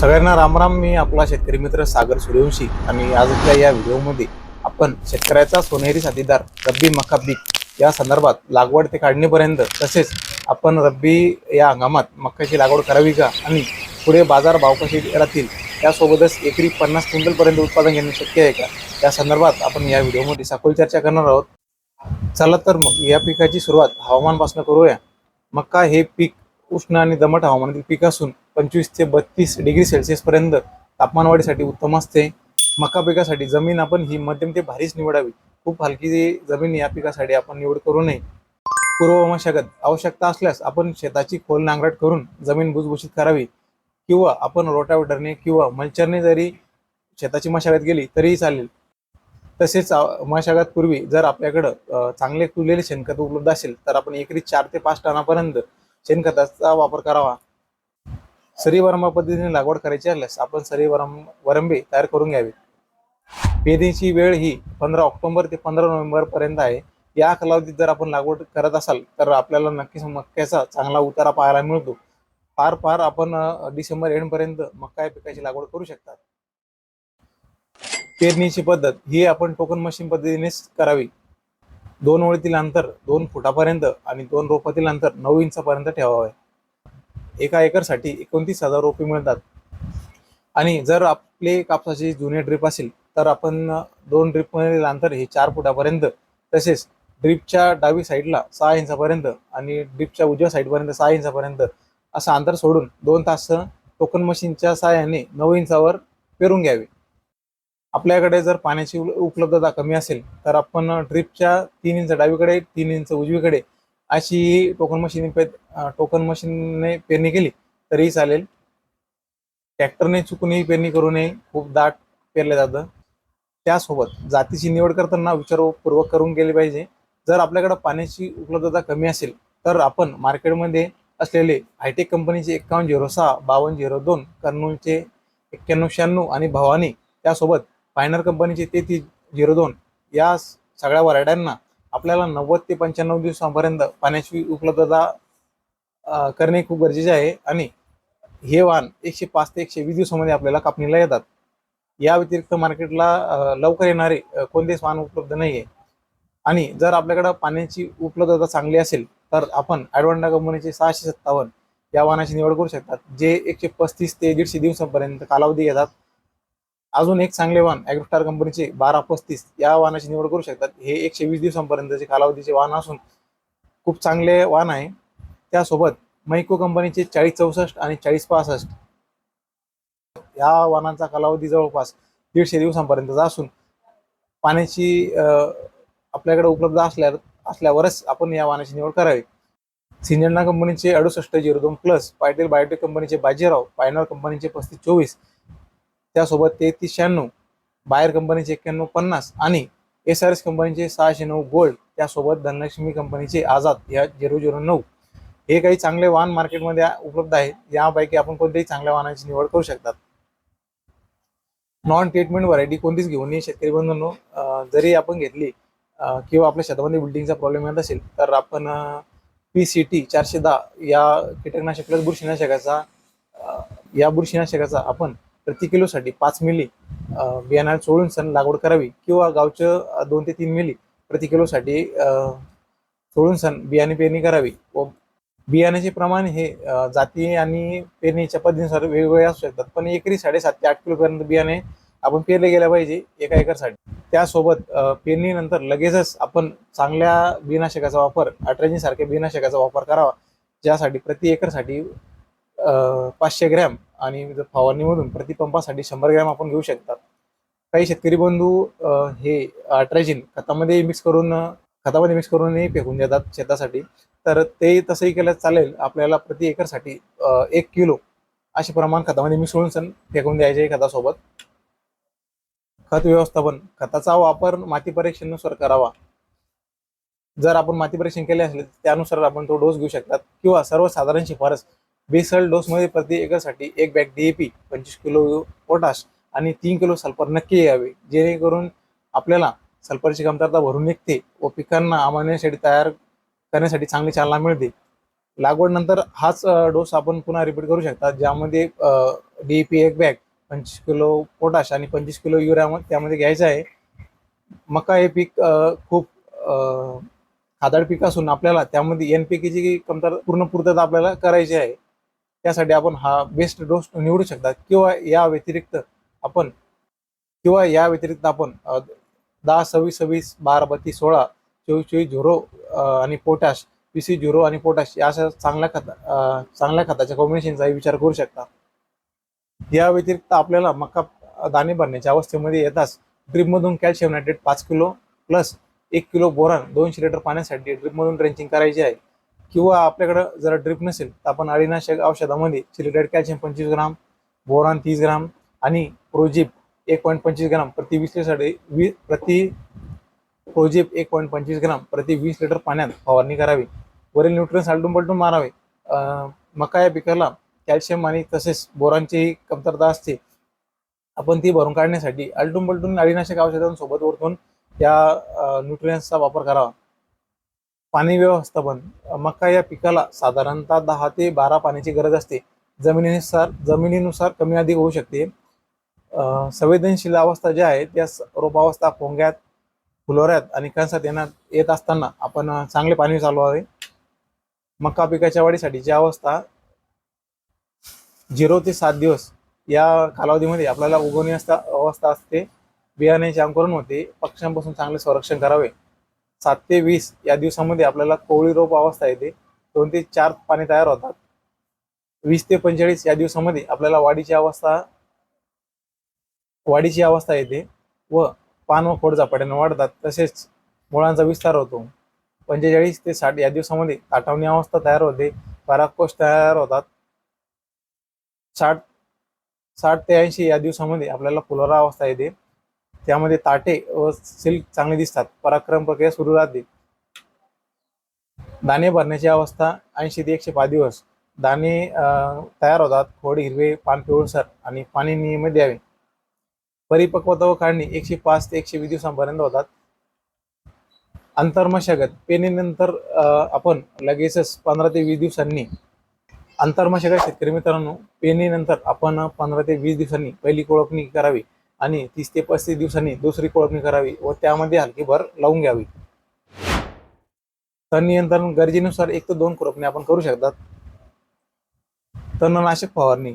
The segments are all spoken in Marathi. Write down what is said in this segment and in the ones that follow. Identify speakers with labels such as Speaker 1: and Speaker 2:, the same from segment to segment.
Speaker 1: सगळ्यांना रामराम मी आपला शेतकरी मित्र सागर सूर्यवंशी आणि आजच्या या व्हिडिओमध्ये आपण शेतकऱ्याचा सोनेरी साथीदार रब्बी मका पीक या संदर्भात लागवड ते काढणीपर्यंत तसेच आपण रब्बी या हंगामात मक्याची लागवड करावी का आणि पुढे बाजार भाव कसे राहतील त्यासोबतच एकरी पन्नास क्विंटलपर्यंत उत्पादन घेणे शक्य आहे का? या संदर्भात आपण या व्हिडिओमध्ये सखोल चर्चा करणार आहोत. चला तर मग या पिकाची सुरुवात हवामानपासून करूया. मक्का हे पीक उष्ण आणि दमट हवामानातील पीक असून पंचवीस ते बत्तीस डिग्री सेल्सिअसपर्यंत तापमानवाढीसाठी उत्तम असते. मका पिकासाठी जमीन आपण ही मध्यम ते भारीच निवडावी. खूप हलकी जमीन या पिकासाठी आपण निवड करू नये. पूर्व मशागत आवश्यकता असल्यास आपण शेताची खोल नांगरट करून जमीन भुसभुशीत करावी. किंवा आपण रोटावेटरने किंवा मल्चरने जरी शेताची मशागत केली तरीही चालेल. तसेच मशागत पूर्वी जर आपल्याकडं चांगले कुरलेले शेणखत उपलब्ध असेल तर आपण एकरी चार ते पाच टनापर्यंत शेणखताचा वापर करावा. सरीवरमा पद्धतीने लागवड करायची असल्यास आपण सरीवरम वरंबे तयार करून घ्यावे. पेरणीची वेळ ही पंधरा ऑक्टोबर ते पंधरा नोव्हेंबर पर्यंत आहे. या कालावधीत जर आपण लागवड करत असाल तर आपल्याला नक्कीच मक्याचा चांगला उतारा पाहायला मिळतो. फार फार आपण डिसेंबर एंड पर्यंत मका या पिकाची लागवड करू शकता. पेरणीची पद्धत ही आपण टोकन मशीन पद्धतीनेच करावी. दोन ओळीतील अंतर दोन फुटापर्यंत आणि दोन रोपातील अंतर नऊ इंचापर्यंत ठेवावे. एका एकरसाठी एकोणतीस हजार रोपे मिळतात. आणि जर आपले कापसाचे जुने ड्रिप असेल तर आपण दोन ड्रिपमधील अंतर हे चार फुटापर्यंत तसेच ड्रिपच्या डावी साईडला सहा इंचापर्यंत आणि ड्रिपच्या उजव्या साईडपर्यंत सहा इंचापर्यंत असं अंतर सोडून दोन तास टोकन मशीनच्या सहाय्याने नऊ इंचावर पेरून घ्यावे. आपल्याकडे जर पाण्याची उपलब्धता कमी असेल तर आपण ड्रिपच्या तीन इंच डावीकडे तीन इंच उजवीकडे अशी टोकन मशीन पे टोकन मशीनने पेरणी केली तरीही चालेल. ट्रॅक्टरने चुकूनही पेरणी करू नये. खूप दाट पेरलं जातं. त्यासोबत जातीची निवड करताना विचारपूर्वक करून गेली पाहिजे. जर आपल्याकडे पाण्याची उपलब्धता कमी असेल तर आपण मार्केटमध्ये असलेले हायटेक कंपनीचे एक्कावन्न झिरो सहा बावन्न झिरो दोन कर्नूलचे एक्क्याण्णव शहाण्णव आणि भवानी त्यासोबत फायनर कंपनीचे तेहतीस झिरो दोन या सगळ्या व्हरायट्यांना आपल्याला नव्वद ते पंच्याण्णव दिवसांपर्यंत पाण्याची उपलब्धता करणे खूप गरजेचे आहे. आणि हे वाहन एकशे पाच ते एकशे वीस दिवसामध्ये आपल्याला कापणीला येतात. या व्यतिरिक्त मार्केटला लवकर येणारे कोणतेच वाहन उपलब्ध नाही आहे आणि जर आपल्याकडं पाण्याची उपलब्धता चांगली असेल तर आपण ॲडवांडा कंपनीचे सहाशे सत्तावन्न या वाहनाची निवड करू शकतात जे एकशे पस्तीस ते दीडशे दिवसांपर्यंत कालावधी येतात. अजून एक चांगले वाहन ॲग्रोस्टार कंपनीचे बारा पस्तीस या वाहनाची निवड करू शकतात. हे एकशे वीस दिवसांपर्यंतचे कालावधीचे वाहन असून खूप चांगले वाहन आहे. त्यासोबत मैको कंपनीचे चाळीस चौसष्ट आणि चाळीस पासष्ट या वाहनांचा कालावधी जवळपास दीडशे दिवसांपर्यंतचा असून पाण्याची आपल्याकडे उपलब्ध असल्या असल्यावरच आपण या वाहनाची निवड करावी. सिंजंडा कंपनीचे अडुसष्ट झिरो दोन प्लस पाटील बायोटेक कंपनीचे बाजीराव पायनर कंपनीचे पस्तीस चोवीस त्यासोबत तेहतीस शहाण्णव बायर कंपनीचे एक्क्याण्णव पन्नास आणि एस आर एस कंपनीचे सहाशे नऊ गोल्ड त्यासोबत धनलक्ष्मी कंपनीचे आझाद या झिरो झिरो नऊ. हे काही चांगले वाहन मार्केटमध्ये उपलब्ध आहेत यापैकी आपण कोणत्याही चांगल्या वाहनाची निवड करू शकतात. नॉन ट्रीटमेंट व्हरायटी कोणतीच घेऊ नये शेतकरी बंधूंनो. जरी आपण घेतली किंवा आपल्या शेतामध्ये बिल्डिंगचा प्रॉब्लेम येत असेल तर आपण पी सी टी चारशे दहा या कीटकनाशक प्लस बुरशीनाशकाचा या बुरशीनाशकाचा आपण प्रति किलोसाठी पाच मिली बियाणा चोळून सण लागवड करावी किंवा गावचं दोन ते तीन मिली प्रति किलोसाठी सोळून सण बियाणे पेरणी करावी. व बियाण्याचे प्रमाण हे जाती आणि पेरणीच्या पद्धतीनुसार वेगवेगळे असू शकतात. पण एकरी साडेसात ते आठ किलोपर्यंत बियाणे आपण पेरले गेल्या पाहिजे एका एकरसाठी. त्यासोबत पेरणीनंतर लगेचच आपण चांगल्या बिनाशकाचा वापर अट्राजिन सारख्या बिनाशकाचा वापर करावा. ज्यासाठी प्रति एकरसाठी पाचशे ग्रॅम आणि जर फवारणीमधून प्रतिपंपासाठी शंभर ग्रॅम आपण घेऊ शकतात. काही शेतकरी बंधू अं, हे अट्राजिन खतामध्ये मिक्स करून खतामध्ये मिक्स करूनही फेकून देतात शेतासाठी. तर ते तसंही केलं चालेल. आपल्याला प्रति एकरसाठी एक किलो असे प्रमाण खतामध्ये मिसळून सण फेकून द्यायचे खतासोबत. खत व्यवस्थापन खताचा वापर माती परीक्षणानुसार करावा. जर आपण माती परीक्षण केले असेल तर त्यानुसार आपण तो डोस घेऊ शकतात. किंवा सर्वसाधारण शिफारस बेसल डोसमध्ये प्रति एकरसाठी एक बॅग डीएपी पंचवीस किलो पोटाश आणि तीन किलो सल्फर नक्की यावे. जेणेकरून आपल्याला सल्फरची कमतरता भरून निघते व पिकांना आमान्यासाठी तयार करण्यासाठी चांगली चालना मिळते. लागवड नंतर हाच डोस आपण पुन्हा रिपीट करू शकता ज्यामध्ये डीएपी पी एक बॅग पंचवीस किलो पोटाश आणि पंचवीस किलो युरिया त्यामध्ये घ्यायचं आहे. मका हे पीक खूप खादाड पीक असून आपल्याला त्यामध्ये एन पी केची कमतर पूर्ण पूर्तता आपल्याला करायची आहे. त्यासाठी आपण हा बेस्ट डोस निवडू शकता किंवा या व्यतिरिक्त आपण किंवा या व्यतिरिक्त आपण दहा सव्वीस सव्वीस बारा बत्तीस सोळा चोवीस चोवीस झिरो आणि पोटॅश पी सी झिरो आणि पोटॅश या अशा चांगल्या खता चांगल्या खताच्या कॉम्बिनेशनचाही विचार करू शकता. या व्यतिरिक्त आपल्याला मका दाणे भरण्याच्या अवस्थेमध्ये येताच ड्रीपमधून कॅल्शियम नायट्रेट पाच किलो प्लस एक किलो बोरान दोनशे लिटर पाण्यासाठी ड्रीपमधून ड्रेंचिंग करायची आहे. किंवा आपल्याकडं जर ड्रिप नसेल तर आपण अळीनाशक औषधामध्ये सिलिटेड कॅल्शियम पंचवीस ग्राम बोरान तीस ग्राम आणि प्रोजिप एक पॉईंट पंचवीस ग्राम प्रति वीस लिटरसाठी वी प्रति प्रोजिप एक पॉईंट पंचवीस ग्राम प्रति वीस लिटर पाण्यात फवारणी करावी. वरील न्यूट्रन्स आलटून पलटून मारावे. मका या पिकाला कॅल्शियम आणि तसेच बोरांचीही कमतरता असते. आपण ती भरून काढण्यासाठी आलटून पलटून अळीनाशक औषधांसोबत ओरतून त्या न्यूट्रियन्सचा वापर करावा. पाणी व्यवस्थापन मका या पिकाला साधारणतः दहा ते बारा पाण्याची गरज असते. जमिनीनुसार जमिनीनुसार कमी अधिक होऊ शकते. संवेदनशील अवस्था ज्या आहेत त्या रोपावस्था पोंग्यात फुलोऱ्यात आणि कणसात येण्यात येत असताना आपण चांगले पाणी चालवावे. मका पिकाच्या वाढीसाठीची अवस्था झिरो ते सात दिवस या कालावधीमध्ये आपल्याला उगवणी असता अवस्था असते. बियाण्याचे अंकुरण होते. पक्ष्यांपासून चांगले संरक्षण करावे. सात ते वीस या दिवसामध्ये आपल्याला कोवळी रोप अवस्था येते. दोन ते चार पाने तयार होतात. वीस ते पंचेचाळीस या दिवसामध्ये आपल्याला वाढीची अवस्था वाढीची अवस्था येते व पान व खोड झपाट्याने वाढतात. तसेच मुळांचा विस्तार होतो. पंचेचाळीस ते साठ या दिवसामध्ये ताटवणी अवस्था तयार होते. परागकोश तयार होतात. साठ साठ ते ऐंशी या दिवसामध्ये आपल्याला फुलोरा अवस्था येते. त्यामध्ये ताटे व सिल्क चांगले दिसतात. पराक्रम प्रक्रिया सुरू राहते. दाणे भरण्याची अवस्था ऐंशी ते एकशे पाच दिवस. दाणे अं, तयार होतात. खोड हिरवे पान पिवळसर आणि पाणी नियमित द्यावे. परिपक्वता व काढणी एकशे पाच ते एकशे वीस दिवसांपर्यंत होतात. अंतर्मशागत पेरणीनंतर अं, आपण लगेचच पंधरा ते वीस दिवसांनी अंतर्मशागत शेतकरी मित्रांनो पेरणीनंतर आपण पंधरा ते वीस दिवसांनी पहिली कोळपणी करावी. आणि तीस ते पस्तीस दिवसांनी दुसरी कोळपणी करावी व त्यामध्ये हलकी भर लावून घ्यावी. तण नियंत्रण गरजेनुसार एक ते दोन कोळपणी आपण करू शकतात. तणनाशक फवारणी.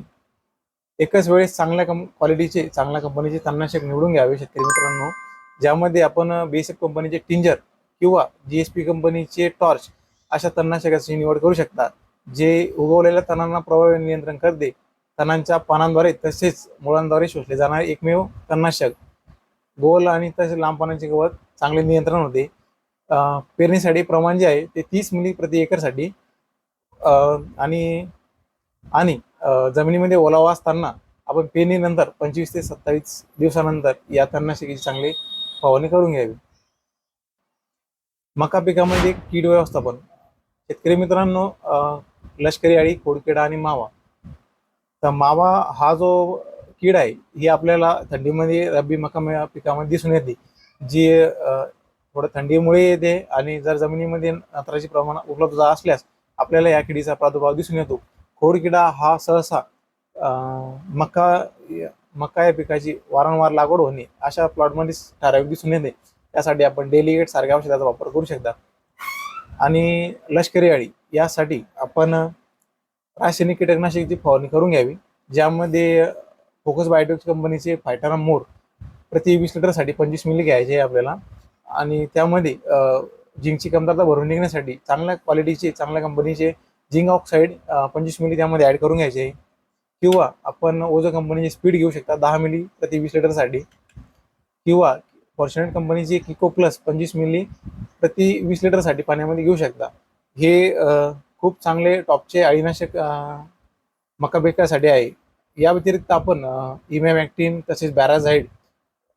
Speaker 1: एकाच वेळेस चांगल्या कम क्वालिटीचे चांगल्या कंपनीचे तणनाशक निवडून घ्यावे शेतकरी मित्रांनो. ज्यामध्ये आपण बेसिक कंपनीचे टिंजर किंवा जी एस पी कंपनीचे टॉर्च अशा तणनाशकाची निवड करू शकता. जे उगवलेल्या तणांना प्रभावी नियंत्रण करते. तणांच्या पानांद्वारे तसेच मुळांद्वारे शोषले जाणारे एकमेव तणनाशक. गोल आणि तसेच लांब पानांचे गवत चांगले नियंत्रण होते. पेरणीसाठी प्रमाण जे आहे ते तीस मिली प्रति एकरसाठी. अं, आणि आणि जमिनीमध्ये ओलावा असताना आपण पेरणीनंतर पंचवीस ते सत्तावीस दिवसानंतर या तणनाशकाची चांगली फवारणी करून घ्यावी. मका पिकामध्ये कीड व्यवस्थापन. शेतकरी मित्रांनो अं, लष्करी अळी खोडकिडा आणि मावा तर मावा हा जो कीड आहे ही आपल्याला थंडीमध्ये रब्बी मका पिकामध्ये दिसून येते. जी थोडं थंडीमुळे येते आणि जर जमिनीमध्ये नत्राचे प्रमाण उपलब्ध असल्यास आपल्याला या किडीचा प्रादुर्भाव दिसून येतो. खोडकिडा हा सहसा मका मका या पिकाची वारंवार लागवड होणे अशा प्लॉटमध्ये ठराविक दिसून येते. त्यासाठी आपण डेलिगेट सारख्या औषधाचा वापर करू शकता. आणि लष्करी अळी यासाठी आपण रासायनिक कीटकनाशकाची फवारणी करून घ्यावी ज्यामध्ये फोकस बायोटेक्स कंपनीचे फायटारा मोर प्रति वीस लिटरसाठी पंचवीस मिली घ्यायचे आहे आपल्याला. आणि त्यामध्ये जिंकची कमतरता भरून निघण्यासाठी चांगल्या क्वालिटीचे चांगल्या कंपनीचे जिंक ऑक्साईड पंचवीस मिली त्यामध्ये ॲड करून घ्यायचे आहे. किंवा आपण ओझो कंपनीची स्पीड घेऊ शकता दहा मिली प्रति वीस लिटरसाठी. किंवा फॉर्च्युनेट कंपनीची किको प्लस पंचवीस मिली प्रति वीस लिटरसाठी पाण्यामध्ये घेऊ शकता. हे खूप चांगले टॉपचे अळीनाशक अ, मका पिकासाठी आहे. या व्यतिरिक्त आपण इमॅमॅक्टिन तसेच बॅराझाईड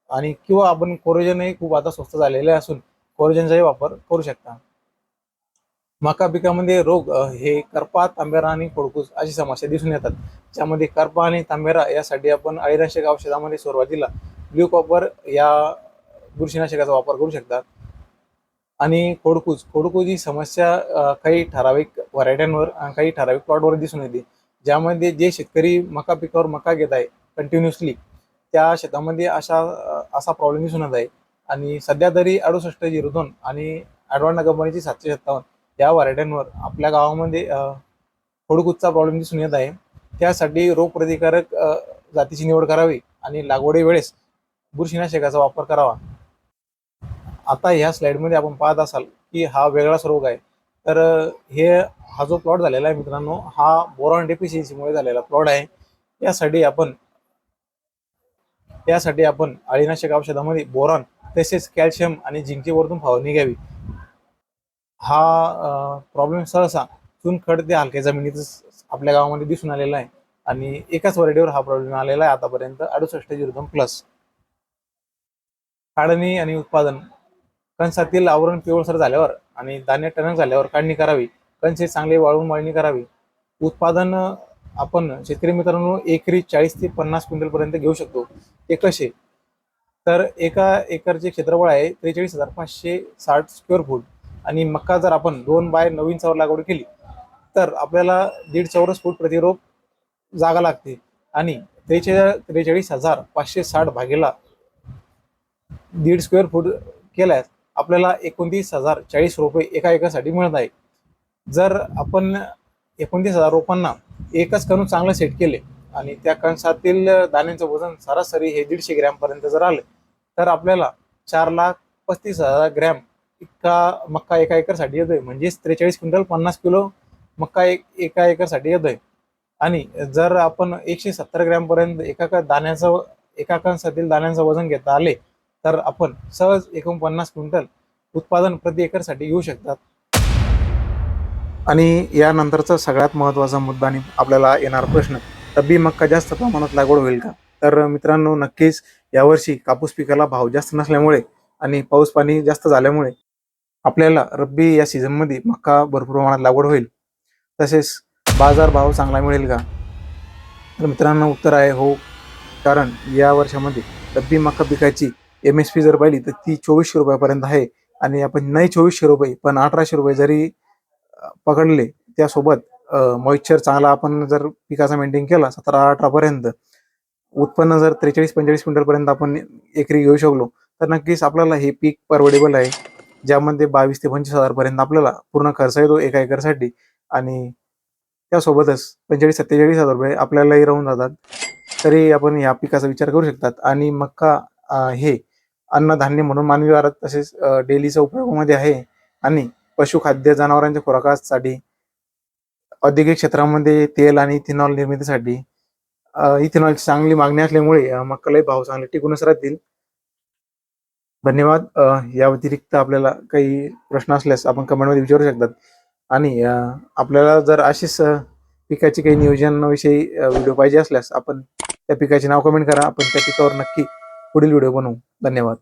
Speaker 1: आणि किंवा आपण कोरोजनही खूप आता स्वस्त झालेले असून कोरोजनचाही वापर करू शकता. मका पिकामध्ये रोग हे करपा तांबेरा आणि खोडकूस अशी समस्या दिसून येतात. ज्यामध्ये करपा आणि तांबेरा यासाठी आपण अळीनाशक औषधामध्ये सुरुवातीला ब्ल्यू कॉपर या बुरशीनाशकाचा वापर करू शकतात आणि खोडकूज. खोडकूज ही समस्या काही ठराविक व्हरायट्यांवर काही ठराविक प्लॉटवर दिसून येते. ज्यामध्ये जे शेतकरी मका पिकावर मका घेत आहे कंटिन्युअसली त्या शेतामध्ये अशा असा प्रॉब्लेम दिसून येत आहे. आणि सध्या तरी अडुसष्ट झिरो दोन आणि ॲडवान्टा कंपनीची सातशे सत्तावन्न या व्हरायट्यांवर आपल्या गावामध्ये खोडकूजचा प्रॉब्लेम दिसून येत आहे. त्यासाठी रोगप्रतिकारक जातीची निवड करावी आणि लागवडी वेळेस बुरशीनाशकाचा वापर करावा. आता ह्या स्लाईडमध्ये आपण पाहत असाल की हा वेगळाच रोग आहे. तर हे हा जो प्लॉट झालेला आहे मित्रांनो हा बोरॉन डेफिशियन्सीमुळे झालेला प्लॉट आहे. यासाठी आपण यासाठी आपण अळीनाशक औषधामध्ये बोरॉन तसेच कॅल्शियम आणि झिंकची वरतून फवारणी घ्यावी. हा प्रॉब्लेम सहसा चुनखड ते हलक्या जमिनीतच आपल्या गावामध्ये दिसून आलेला आहे आणि एकाच वरडीवर हा प्रॉब्लेम आलेला आहे आतापर्यंत अडुसष्ट झिरो दोन प्लस काढणी आणि उत्पादन कणसातील आवरण पिवळसर झाल्यावर आणि धान्य टणक झाल्यावर काढणी करावी. कणसे चांगले वाळून मळणी करावी. उत्पादन आपण शेतकरी मित्रांनो एकरी चाळीस ते पन्नास क्विंटलपर्यंत घेऊ शकतो. ते कसे? तर एका एकरचे क्षेत्रफळ आहे त्रेचाळीस हजार पाचशे साठ स्क्वेअर फूट आणि मक्का जर आपण दोन बाय नवीन चौर लागवड केली तर आपल्याला दीड चौरस फूट प्रतिरोप जागा लागते आणि त्रेचाळीस त्रेचाळीस हजार पाचशे साठ भागेला दीड स्क्वेअर फूट केल्यास आपल्याला एकोणतीस हजार चाळीस रुपये एका एकरसाठी मिळत आहे जर आपण एकोणतीस हजार रोपांना एकच कणू चांगलं सेट केले आणि त्या कणसातील दाण्यांचं वजन सरासरी हे दीडशे ग्रॅमपर्यंत जर आले तर आपल्याला चार लाख पस्तीस हजार ग्रॅम इतका मक्का एका एकरसाठी येतोय. म्हणजेच त्रेचाळीस क्विंटल पन्नास किलो मक्का एक एका एकरसाठी येतोय. आणि जर आपण एकशे सत्तर ग्रॅमपर्यंत एका दाण्याचं एका कणसातील दाण्यांचं वजन घेता आले तर आपण सहज एकोणपन्नास क्विंटल उत्पादन प्रति एकरसाठी घेऊ शकतात. आणि यानंतरचा सगळ्यात महत्त्वाचा मुद्दा आणि आपल्याला येणार प्रश्न रब्बी मक्का जास्त प्रमाणात लागवड होईल का? तर मित्रांनो नक्कीच यावर्षी कापूस पिकाला भाव जास्त नसल्यामुळे आणि पाऊस पाणी जास्त झाल्यामुळे आपल्याला रब्बी या सीझनमध्ये मक्का भरपूर प्रमाणात लागवड होईल. तसेच बाजार भाव चांगला मिळेल का? तर मित्रांनो उत्तर आहे हो कारण या वर्षामध्ये रब्बी मक्का पिकाची एम एस पी जर पाहिली तर ती चोवीसशे रुपयापर्यंत आहे. आणि आपण नाही चोवीसशे रुपये पण अठराशे रुपये जरी पकडले त्यासोबत मॉइश्चर चांगला आपण जर पिकाचा मेंटेन केला सतरा अठरापर्यंत उत्पन्न जर त्रेचाळीस पंचेचाळीस क्विंटलपर्यंत आपण एकरी घेऊ शकलो तर नक्कीच आपल्याला हे पीक परवडेबल आहे. ज्यामध्ये बावीस ते पंचवीस हजारपर्यंत आपल्याला पूर्ण खर्च येतो एका एकरसाठी. आणि त्यासोबतच पंचेचाळीस सत्तेचाळीस हजार रुपये आपल्यालाही राहून जातात. तरी आपण या पिकाचा विचार करू शकतात. आणि मक्का हे अन्नधान्य म्हणून मानवी आहारात तसेच डेलीच्या उपयोगामध्ये आहे. आणि पशुखाद्य जनावरांच्या खुराकासाठी औद्योगिक क्षेत्रामध्ये तेल आणि इथेनॉल निर्मितीसाठी इथेनॉलची चांगली मागणी असल्यामुळे अ, मक्कालाही भाव चांगले टिकूनच राहतील. धन्यवाद. या व्यतिरिक्त आपल्याला काही प्रश्न असल्यास आपण कमेंटमध्ये विचारू शकतात. आणि आपल्याला जर अशीच पिकाची काही नियोजनाविषयी व्हिडिओ पाहिजे असल्यास आपण त्या पिकाचे नाव कमेंट करा. आपण त्या पिकावर नक्की पुढील व्हिडिओ बनवू. धन्यवाद.